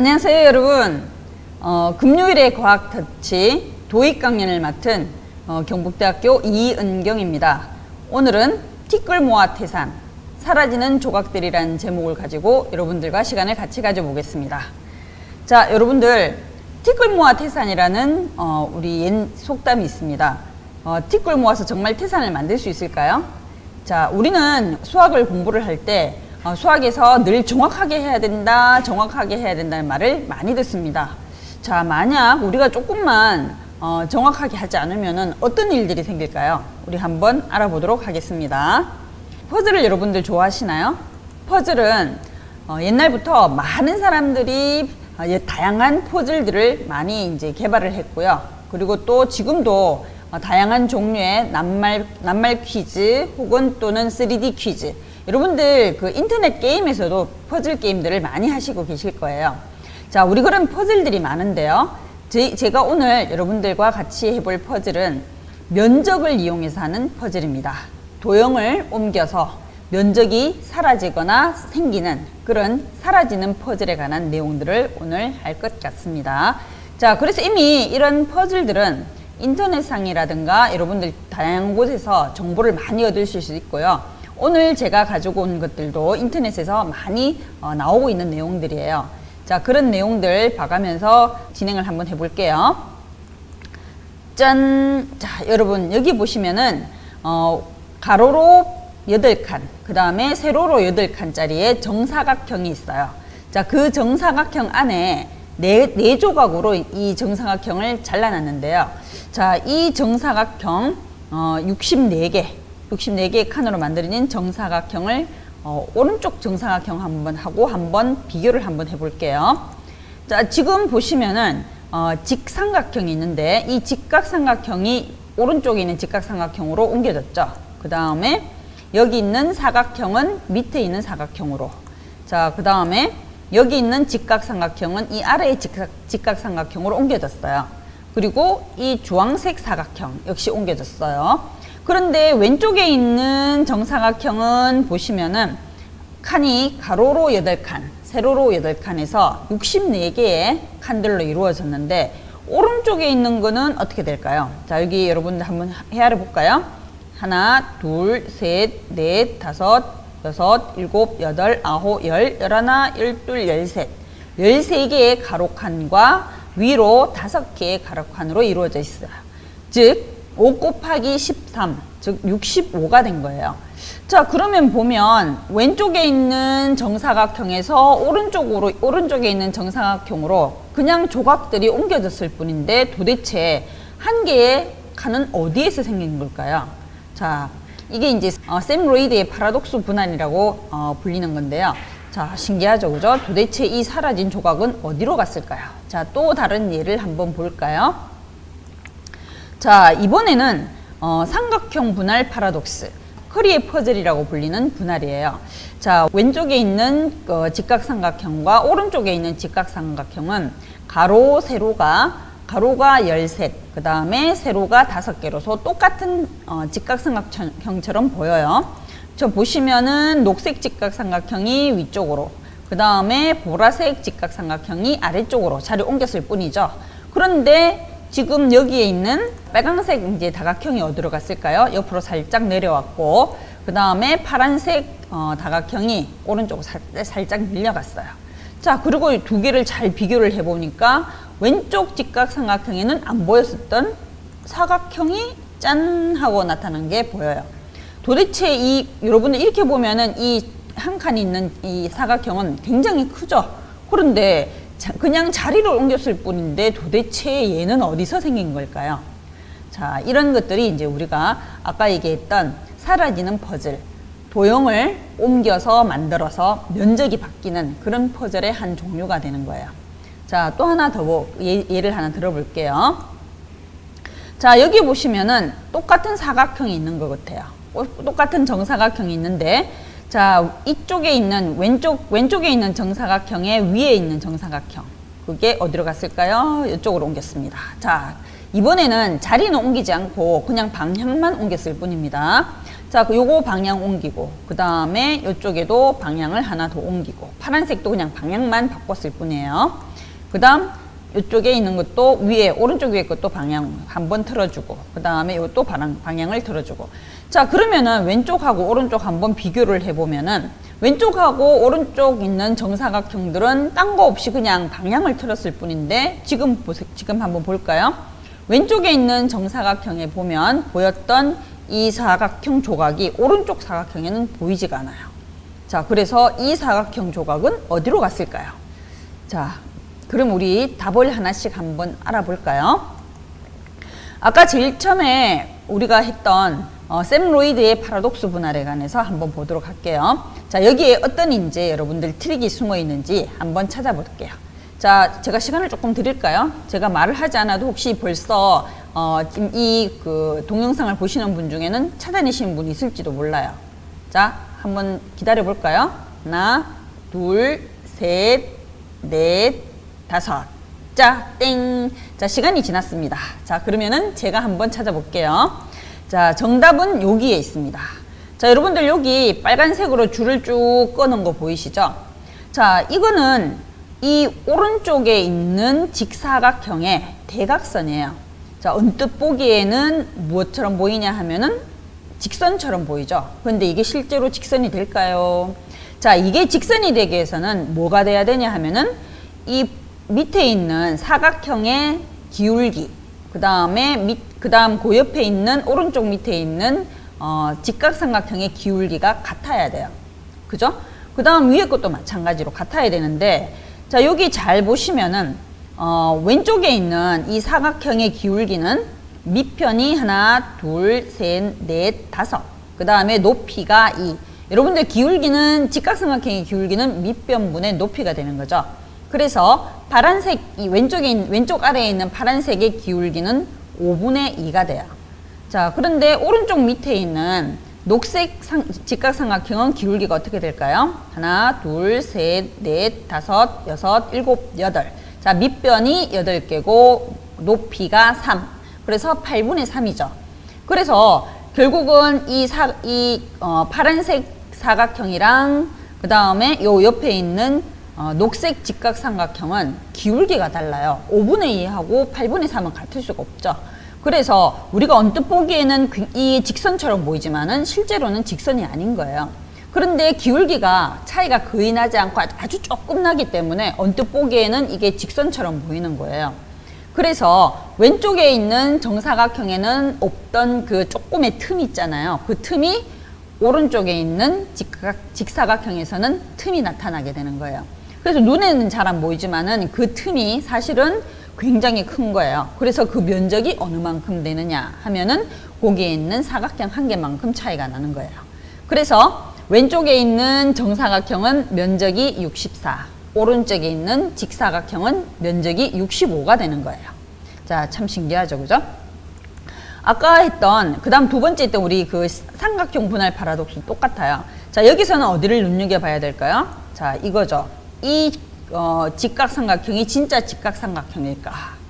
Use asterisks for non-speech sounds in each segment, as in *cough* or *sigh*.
안녕하세요 여러분. 어, 금요일의 과학 터치 도입 강연을 맡은 어, 경북대학교 이은경입니다. 오늘은 티끌 모아 태산 사라지는 조각들이라는 제목을 가지고 여러분들과 시간을 같이 가져보겠습니다. 자 여러분들 티끌 모아 태산이라는 어, 우리 옛 속담이 있습니다. 어, 티끌 모아서 정말 태산을 만들 수 있을까요? 자, 우리는 수학을 공부를 할때 어, 수학에서 늘 정확하게 해야 된다, 정확하게 해야 된다는 말을 많이 듣습니다. 자, 만약 우리가 조금만 어, 정확하게 하지 않으면 어떤 일들이 생길까요? 우리 한번 알아보도록 하겠습니다. 퍼즐을 여러분들 좋아하시나요? 퍼즐은 어, 옛날부터 많은 사람들이 어, 예, 다양한 퍼즐들을 많이 이제 개발을 했고요. 그리고 또 지금도 어, 다양한 종류의 낱말, 낱말 퀴즈 혹은 또는 3D 퀴즈. 여러분들 그 인터넷 게임에서도 퍼즐 게임들을 많이 하시고 계실 거예요. 자, 우리 그런 퍼즐들이 많은데요. 제, 제가 오늘 여러분들과 같이 해볼 퍼즐은 면적을 이용해서 하는 퍼즐입니다. 도형을 옮겨서 면적이 사라지거나 생기는 그런 사라지는 퍼즐에 관한 내용들을 오늘 할 것 같습니다. 자, 그래서 이미 이런 퍼즐들은 인터넷상이라든가 여러분들 다양한 곳에서 정보를 많이 얻으실 수 있고요. 오늘 제가 가지고 온 것들도 인터넷에서 많이 어, 나오고 있는 내용들이에요. 자, 그런 내용들 봐가면서 진행을 한번 해볼게요. 짠! 자, 여러분, 여기 보시면은, 어, 가로로 8칸, 그 다음에 세로로 8칸짜리의 정사각형이 있어요. 자, 그 정사각형 안에 네, 네 조각으로 이 정사각형을 잘라놨는데요. 자, 이 정사각형, 어, 64개, 64개의 칸으로 만들어진 정사각형을 어, 오른쪽 정사각형 한번 하고 한번 비교를 한번 해볼게요. 자, 지금 보시면은 어, 직삼각형이 있는데 이 직각삼각형이 오른쪽에 있는 직각삼각형으로 옮겨졌죠. 그 다음에 여기 있는 사각형은 밑에 있는 사각형으로. 자, 그 다음에 여기 있는 직각삼각형은 이 아래의 직각, 직각삼각형으로 옮겨졌어요. 그리고 이 주황색 사각형 역시 옮겨졌어요. 그런데 왼쪽에 있는 정사각형은 보시면은 칸이 가로로 8칸, 세로로 8칸에서 64개의 칸들로 이루어졌는데 오른쪽에 있는 거는 어떻게 될까요? 자, 여기 여러분들 한번 헤아려 볼까요? 하나, 둘, 셋, 넷, 다섯, 여섯, 일곱, 여덟, 아홉, 열, 열하나, 열둘, 열셋. 열세 개의 가로칸과 위로 다섯 개의 가로칸으로 이루어져 있어요. 즉, 5 곱하기 13, 즉 65가 된 거예요. 자, 그러면 보면 왼쪽에 있는 정사각형에서 오른쪽으로 오른쪽에 있는 정사각형으로 그냥 조각들이 옮겨졌을 뿐인데 도대체 한 개의 칸은 어디에서 생긴 걸까요? 자, 이게 이제 어, 샘 로이드의 파라독스 분할이라고 어, 불리는 건데요. 자, 신기하죠, 그죠? 도대체 이 사라진 조각은 어디로 갔을까요? 자, 또 다른 예를 한번 볼까요? 자, 이번에는 어, 삼각형 분할 파라독스. 커리의 퍼즐이라고 불리는 분할이에요. 자, 왼쪽에 있는 어, 직각삼각형과 오른쪽에 있는 직각삼각형은 가로, 세로가 가로가 13, 그 다음에 세로가 5개로서 똑같은 어, 직각삼각형처럼 보여요. 저 보시면은 녹색 직각삼각형이 위쪽으로, 그 다음에 보라색 직각삼각형이 아래쪽으로 자리 옮겼을 뿐이죠. 그런데 지금 여기에 있는 빨강색 이제 다각형이 어디로 갔을까요? 옆으로 살짝 내려왔고, 그 다음에 파란색 어, 다각형이 오른쪽으로 살, 살짝 밀려갔어요. 자, 그리고 이두 개를 잘 비교를 해보니까 왼쪽 직각삼각형에는 안 보였었던 사각형이 짠 하고 나타난 게 보여요. 도대체 이 여러분들 이렇게 보면은 이 한 칸이 있는 이 사각형은 굉장히 크죠. 그런데 자, 그냥 자리를 옮겼을 뿐인데 도대체 얘는 어디서 생긴 걸까요? 자, 이런 것들이 이제 우리가 아까 얘기했던 사라지는 퍼즐, 도형을 옮겨서 만들어서 면적이 바뀌는 그런 퍼즐의 한 종류가 되는 거예요. 자, 또 하나 더 뭐, 예, 예를 하나 들어볼게요. 자, 여기 보시면은 똑같은 사각형이 있는 것 같아요. 어, 똑같은 정사각형이 있는데, 자, 이쪽에 있는, 왼쪽, 왼쪽에 있는 정사각형의 위에 있는 정사각형. 그게 어디로 갔을까요? 이쪽으로 옮겼습니다. 자, 이번에는 자리는 옮기지 않고 그냥 방향만 옮겼을 뿐입니다. 자, 그 요거 방향 옮기고, 그 다음에 이쪽에도 방향을 하나 더 옮기고, 파란색도 그냥 방향만 바꿨을 뿐이에요. 그 다음, 이쪽에 있는 것도 위에, 오른쪽 위에 것도 방향 한번 틀어주고, 그 다음에 이것도 방향, 방향을 틀어주고. 자, 그러면은 왼쪽하고 오른쪽 한번 비교를 해보면은, 왼쪽하고 오른쪽 있는 정사각형들은 딴 거 없이 그냥 방향을 틀었을 뿐인데, 지금 보세 지금 한번 볼까요? 왼쪽에 있는 정사각형에 보면 보였던 이 사각형 조각이 오른쪽 사각형에는 보이지가 않아요. 자, 그래서 이 사각형 조각은 어디로 갔을까요? 자, 그럼 우리 답을 하나씩 한번 알아볼까요? 아까 제일 처음에 우리가 했던 어, 샘 로이드의 파라독스 분할에 관해서 한번 보도록 할게요. 자, 여기에 어떤 이제 여러분들 트릭이 숨어 있는지 한번 찾아볼게요. 자, 제가 시간을 조금 드릴까요? 제가 말을 하지 않아도 혹시 벌써 어, 지금 이그 동영상을 보시는 분 중에는 찾아내시는 분이 있을지도 몰라요. 자, 한번 기다려 볼까요? 하나, 둘, 셋, 넷, 다섯. 자, 땡. 자, 시간이 지났습니다. 자, 그러면은 제가 한번 찾아볼게요. 자, 정답은 여기에 있습니다. 자, 여러분들 여기 빨간색으로 줄을 쭉 꺼놓은 거 보이시죠? 자, 이거는 이 오른쪽에 있는 직사각형의 대각선이에요. 자, 언뜻 보기에는 무엇처럼 보이냐 하면은 직선처럼 보이죠. 근데 이게 실제로 직선이 될까요? 자, 이게 직선이 되기 위해서는 뭐가 돼야 되냐 하면은 이 밑에 있는 사각형의 기울기, 그 다음에 밑, 그 다음 그 옆에 있는 오른쪽 밑에 있는 어, 직각삼각형의 기울기가 같아야 돼요. 그죠? 그 다음 위에 것도 마찬가지로 같아야 되는데, 자, 여기 잘 보시면은, 어, 왼쪽에 있는 이 사각형의 기울기는 밑편이 하나, 둘, 셋, 넷, 다섯. 그 다음에 높이가 2. 여러분들 기울기는 직각삼각형의 기울기는 밑변분의 높이가 되는 거죠. 그래서 파란색 이 왼쪽에 왼쪽 아래에 있는 파란색의 기울기는 5분의 2가 돼요. 자, 그런데 오른쪽 밑에 있는 녹색 상, 직각삼각형은 기울기가 어떻게 될까요? 하나, 둘, 셋, 넷, 다섯, 여섯, 일곱, 여덟. 자, 밑변이 여덟 개고 높이가 3. 그래서 8분의 3이죠. 그래서 결국은 이 사, 이 어, 파란색 사각형이랑 그 다음에 요 옆에 있는 어, 녹색 직각삼각형은 기울기가 달라요. 5분의 2하고 8분의 3은 같을 수가 없죠. 그래서 우리가 언뜻 보기에는 굉- 이 직선처럼 보이지만은 실제로는 직선이 아닌 거예요. 그런데 기울기가 차이가 거의 나지 않고 아주- 조금 나기 때문에 언뜻 보기에는 이게 직선처럼 보이는 거예요. 그래서 왼쪽에 있는 정사각형에는 없던 그 조금의 틈이 있잖아요. 그 틈이 오른쪽에 있는 직각, 직사각형에서는 틈이 나타나게 되는 거예요. 그래서 눈에는 잘 안 보이지만은 그 틈이 사실은 굉장히 큰 거예요. 그래서 그 면적이 어느 만큼 되느냐 하면은 거기에 있는 사각형 한 개만큼 차이가 나는 거예요. 그래서 왼쪽에 있는 정사각형은 면적이 64, 오른쪽에 있는 직사각형은 면적이 65가 되는 거예요. 자, 참 신기하죠, 그죠? 아까 했던 그 다음 두 번째 했던 우리 그 삼각형 분할 파라독스 똑같아요. 자 여기서는 어디를 눈여겨 봐야 될까요? 자 이거죠. 이 어, 직각삼각형이 진짜 직각삼각형일까?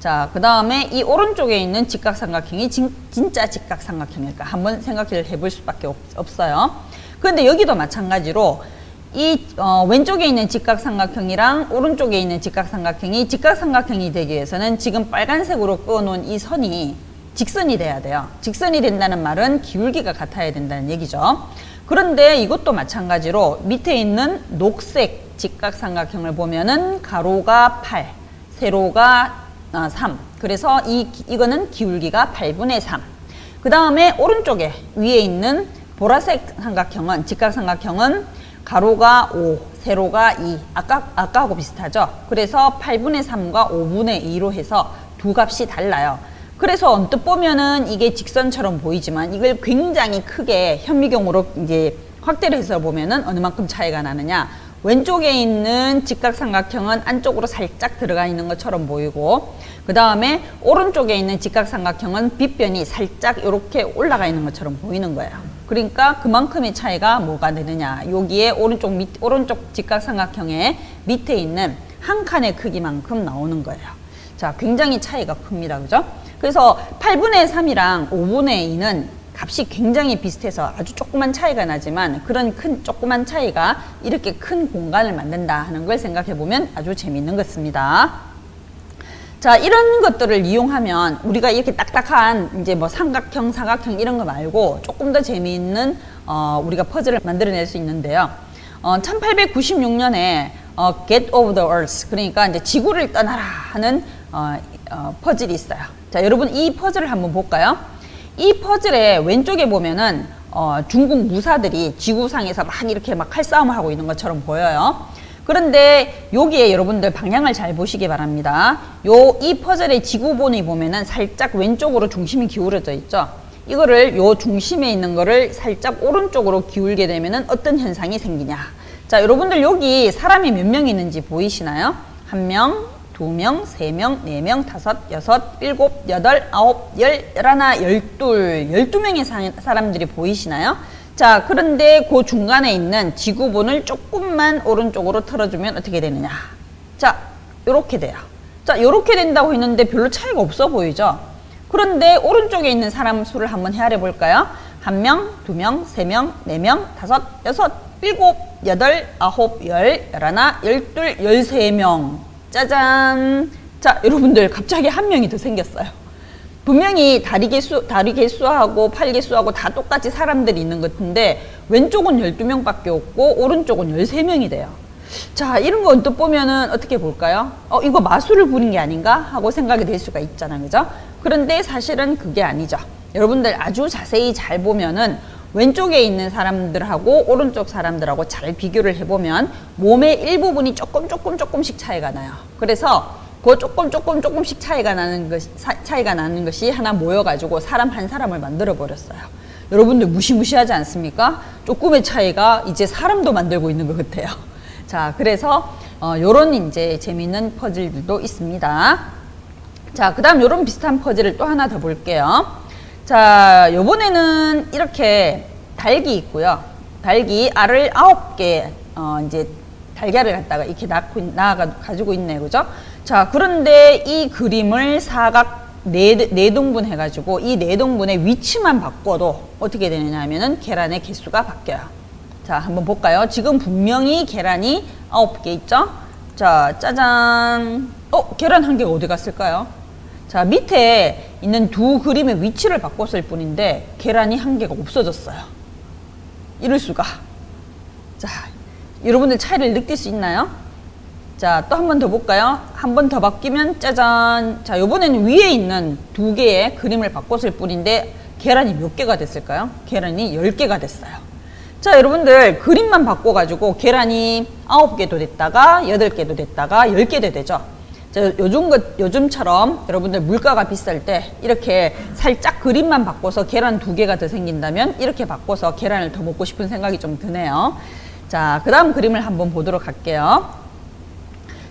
자 그 다음에 이 오른쪽에 있는 직각삼각형이 진, 진짜 직각삼각형일까? 한번 생각을 해볼 수밖에 없, 없어요. 그런데 여기도 마찬가지로 이 어, 왼쪽에 있는 직각삼각형이랑 오른쪽에 있는 직각삼각형이 직각삼각형이 되기 위해서는 지금 빨간색으로 그어놓은 이 선이 직선이 돼야 돼요. 직선이 된다는 말은 기울기가 같아야 된다는 얘기죠. 그런데 이것도 마찬가지로 밑에 있는 녹색 직각삼각형을 보면은 가로가 8, 세로가 3. 그래서 이, 이거는 기울기가 8분의 3. 그 다음에 오른쪽에 위에 있는 보라색 삼각형은 직각삼각형은 가로가 5, 세로가 2. 아까, 아까하고 비슷하죠? 그래서 8분의 3과 5분의 2로 해서 두 값이 달라요. 그래서 언뜻 보면은 이게 직선처럼 보이지만 이걸 굉장히 크게 현미경으로 이제 확대를 해서 보면은 어느 만큼 차이가 나느냐. 왼쪽에 있는 직각삼각형은 안쪽으로 살짝 들어가 있는 것처럼 보이고 그 다음에 오른쪽에 있는 직각삼각형은 빗변이 살짝 이렇게 올라가 있는 것처럼 보이는 거예요. 그러니까 그만큼의 차이가 뭐가 되느냐. 여기에 오른쪽 밑, 오른쪽 직각삼각형의 밑에 있는 한 칸의 크기만큼 나오는 거예요. 자, 굉장히 차이가 큽니다. 그죠? 그래서 8분의 3이랑 5분의 2는 값이 굉장히 비슷해서 아주 조그만 차이가 나지만 그런 큰 조그만 차이가 이렇게 큰 공간을 만든다 하는 걸 생각해 보면 아주 재미있는 것입니다. 자, 이런 것들을 이용하면 우리가 이렇게 딱딱한 이제 뭐 삼각형, 사각형 이런 거 말고 조금 더 재미있는 어, 우리가 퍼즐을 만들어낼 수 있는데요. 어, 1896년에 어, Get Over the Earth 그러니까 이제 지구를 떠나라 하는 어, 어, 퍼즐이 있어요. 자, 여러분 이 퍼즐을 한번 볼까요? 이 퍼즐의 왼쪽에 보면은 어, 중국 무사들이 지구상에서 막 이렇게 막 칼싸움을 하고 있는 것처럼 보여요. 그런데 여기에 여러분들 방향을 잘 보시기 바랍니다. 요 이 퍼즐의 지구본이 보면은 살짝 왼쪽으로 중심이 기울어져 있죠. 이거를 요 중심에 있는 거를 살짝 오른쪽으로 기울게 되면은 어떤 현상이 생기냐. 자, 여러분들 여기 사람이 몇 명 있는지 보이시나요? 한 명, 두 명, 세 명, 네 명, 다섯, 여섯, 일곱, 여덟, 아홉, 열, 열하나, 열둘, 열두 명의 사- 사람들이 보이시나요? 자, 그런데 그 중간에 있는 지구본을 조금만 오른쪽으로 틀어주면 어떻게 되느냐? 자, 요렇게 돼요. 자, 요렇게 된다고 했는데 별로 차이가 없어 보이죠? 그런데 오른쪽에 있는 사람 수를 한번 헤아려 볼까요? 한 명, 두 명, 세 명, 네 명, 다섯, 여섯, 일곱, 여덟, 아홉, 열, 열하나, 열둘, 열세 명. 짜잔. 자, 여러분들 갑자기 한 명이 더 생겼어요. 분명히 다리 개수, 다리 개수하고 팔 개수하고 다 똑같이 사람들이 있는 것 같은데 왼쪽은 12명 밖에 없고 오른쪽은 13명이 돼요. 자, 이런 거 언뜻 보면은 어떻게 볼까요? 어, 이거 마술을 부린 게 아닌가? 하고 생각이 될 수가 있잖아요. 그죠? 그런데 사실은 그게 아니죠. 여러분들 아주 자세히 잘 보면은 왼쪽에 있는 사람들하고 오른쪽 사람들하고 잘 비교를 해보면 몸의 일부분이 조금 조금 조금씩 차이가 나요. 그래서 그 조금 조금 조금씩 차이가 나는 것 차이가 나는 것이 하나 모여가지고 사람 한 사람을 만들어 버렸어요. 여러분들 무시무시하지 않습니까? 조금의 차이가 이제 사람도 만들고 있는 것 같아요. *laughs* 자, 그래서 어, 요런 이제 재미있는 퍼즐들도 있습니다. 자, 그 다음 요런 비슷한 퍼즐을 또 하나 더 볼게요. 자, 요번에는 이렇게 닭이 있고요. 닭이 알을 아홉 개, 어, 이제 달걀을 갖다가 이렇게 낳고, 낳아 가지고 있네요. 그죠? 자, 그런데 이 그림을 사각 네, 네 등분 해가지고 이네 등분의 위치만 바꿔도 어떻게 되느냐 하면은 계란의 개수가 바뀌어요. 자, 한번 볼까요? 지금 분명히 계란이 아홉 개 있죠? 자, 짜잔. 어, 계란 한 개가 어디 갔을까요? 자, 밑에 있는 두 그림의 위치를 바꿨을 뿐인데 계란이 한 개가 없어졌어요. 이럴 수가. 자, 여러분들 차이를 느낄 수 있나요? 자, 또 한 번 더 볼까요? 한 번 더 바뀌면 짜잔. 자, 요번에는 위에 있는 두 개의 그림을 바꿨을 뿐인데 계란이 몇 개가 됐을까요? 계란이 열 개가 됐어요. 자, 여러분들 그림만 바꿔 가지고 계란이 아홉 개도 됐다가 여덟 개도 됐다가 열 개도 되죠. 자, 요즘 것, 요즘처럼 여러분들 물가가 비쌀 때 이렇게 살짝 그림만 바꿔서 계란 두 개가 더 생긴다면 이렇게 바꿔서 계란을 더 먹고 싶은 생각이 좀 드네요. 자, 그 다음 그림을 한번 보도록 할게요.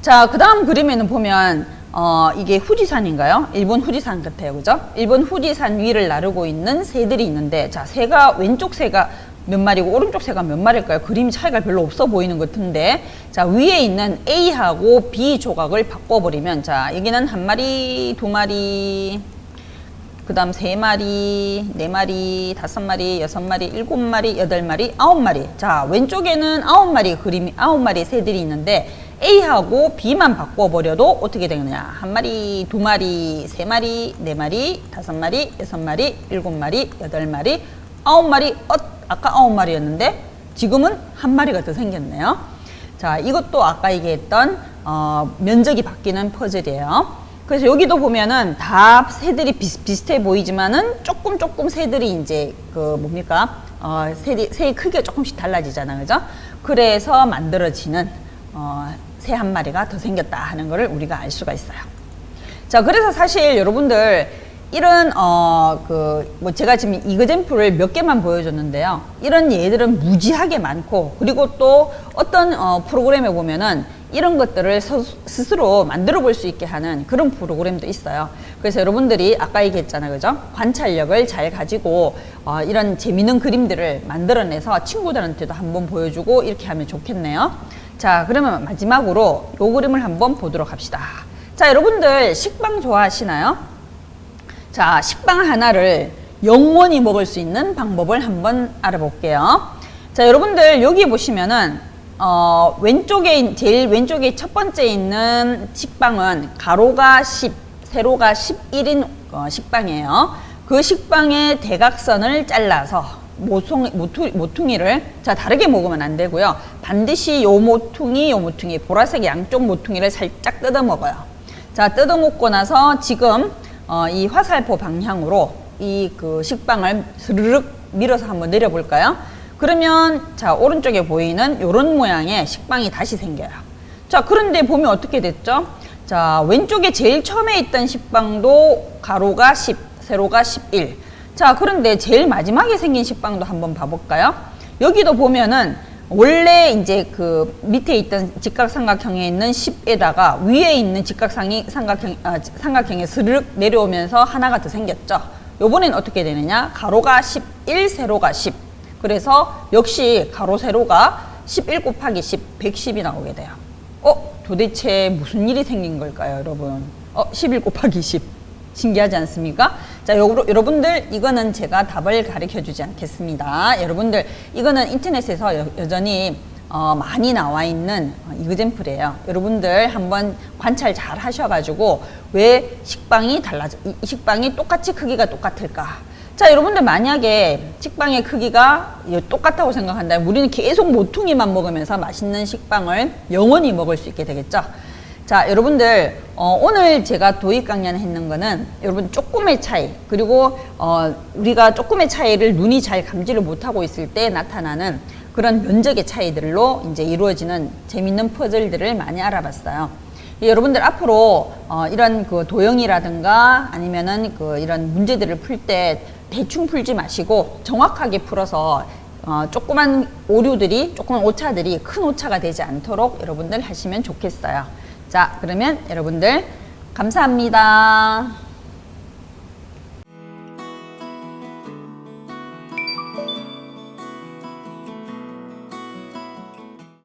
자, 그 다음 그림에는 보면, 어, 이게 후지산인가요? 일본 후지산 같아요. 그죠? 일본 후지산 위를 나르고 있는 새들이 있는데, 자, 새가, 왼쪽 새가 몇 마리고, 오른쪽 새가 몇 마리일까요? 그림 차이가 별로 없어 보이는 것 같은데, 자, 위에 있는 A하고 B 조각을 바꿔버리면, 자, 여기는 한 마리, 두 마리, 그 다음 세 마리, 네 마리, 다섯 마리, 여섯 마리, 일곱 마리, 여덟 마리, 아홉 마리. 자, 왼쪽에는 아홉 마리 그림이, 아홉 마리 새들이 있는데, A하고 B만 바꿔버려도 어떻게 되느냐. 한 마리, 두 마리, 세 마리, 네 마리, 다섯 마리, 여섯 마리, 일곱 마리, 여덟 마리, 아홉 마리. 어, 아까 아홉 마리였는데, 지금은 한 마리가 더 생겼네요. 자, 이것도 아까 얘기했던, 어, 면적이 바뀌는 퍼즐이에요. 그래서 여기도 보면은 다 새들이 비슷, 비슷해 보이지만은 조금 조금 새들이 이제 그 뭡니까 어 새이 새의 크기가 조금씩 달라지잖아요 그죠 그래서 만들어지는 어 새 한 마리가 더 생겼다 하는 거를 우리가 알 수가 있어요 자 그래서 사실 여러분들 이런 어 그 뭐 제가 지금 이그젠플을 몇 개만 보여줬는데요 이런 예들은 무지하게 많고 그리고 또 어떤 어 프로그램에 보면은 이런 것들을 서- 스스로 만들어 볼 수 있게 하는 그런 프로그램도 있어요. 그래서 여러분들이 아까 얘기했잖아요. 그죠? 관찰력을 잘 가지고 어, 이런 재미있는 그림들을 만들어내서 친구들한테도 한번 보여주고 이렇게 하면 좋겠네요. 자, 그러면 마지막으로 요 그림을 한번 보도록 합시다. 자, 여러분들 식빵 좋아하시나요? 자, 식빵 하나를 영원히 먹을 수 있는 방법을 한번 알아볼게요. 자, 여러분들 여기 보시면은 어, 왼쪽에 있- 제일 왼쪽에 첫 번째 있는 식빵은 가로가 10, 세로가 11인 어, 식빵이에요. 그 식빵의 대각선을 잘라서 모퉁, 모퉁, 모퉁이를 자 다르게 먹으면 안 되고요. 반드시 요 모퉁이 요 모퉁이 보라색 양쪽 모퉁이를 살짝 뜯어 먹어요. 자 뜯어 먹고 나서 지금 어, 이 화살표 방향으로 이 그 식빵을 스르륵 밀어서 한번 내려볼까요? 그러면 자 오른쪽에 보이는 요런 모양의 식빵이 다시 생겨요. 자 그런데 보면 어떻게 됐죠? 자 왼쪽에 제일 처음에 있던 식빵도 가로가 10, 세로가 11. 자 그런데 제일 마지막에 생긴 식빵도 한번 봐볼까요? 여기도 보면은 원래 이제 그 밑에 있던 직각삼각형에 있는 10에다가 위에 있는 직각상이 삼각형 아, 삼각형에 스르륵 내려오면서 하나가 더 생겼죠. 요번엔 어떻게 되느냐? 가로가 11, 세로가 10. 그래서 역시 가로 세로가 11 곱하기 10, 110이 나오게 돼요. 어? 도대체 무슨 일이 생긴 걸까요, 여러분? 어, 11 곱하기 10. 신기하지 않습니까? 자, 요, 여러분들 이거는 제가 답을 가르쳐 주지 않겠습니다. 여러분들 이거는 인터넷에서 여, 여전히 어, 많이 나와 있는 어, 이그젠플이에요. 여러분들 한번 관찰 잘 하셔가지고 왜 식빵이 달라져, 식빵이 똑같이 크기가 똑같을까? 자, 여러분들 만약에 식빵의 크기가 예, 똑같다고 생각한다면 우리는 계속 모퉁이만 먹으면서 맛있는 식빵을 영원히 먹을 수 있게 되겠죠. 자, 여러분들 어, 오늘 제가 도입 강연 했는 거는 여러분 조금의 차이 그리고 어, 우리가 조금의 차이를 눈이 잘 감지를 못하고 있을 때 나타나는 그런 면적의 차이들로 이제 이루어지는 재밌는 퍼즐들을 많이 알아봤어요. 예, 여러분들 앞으로 어, 이런 그 도형이라든가 아니면은 그 이런 문제들을 풀 때 대충 풀지 마시고 정확하게 풀어서 어, 조그만 오류들이 조그만 오차들이 큰 오차가 되지 않도록 여러분들 하시면 좋겠어요. 자, 그러면 여러분들 감사합니다.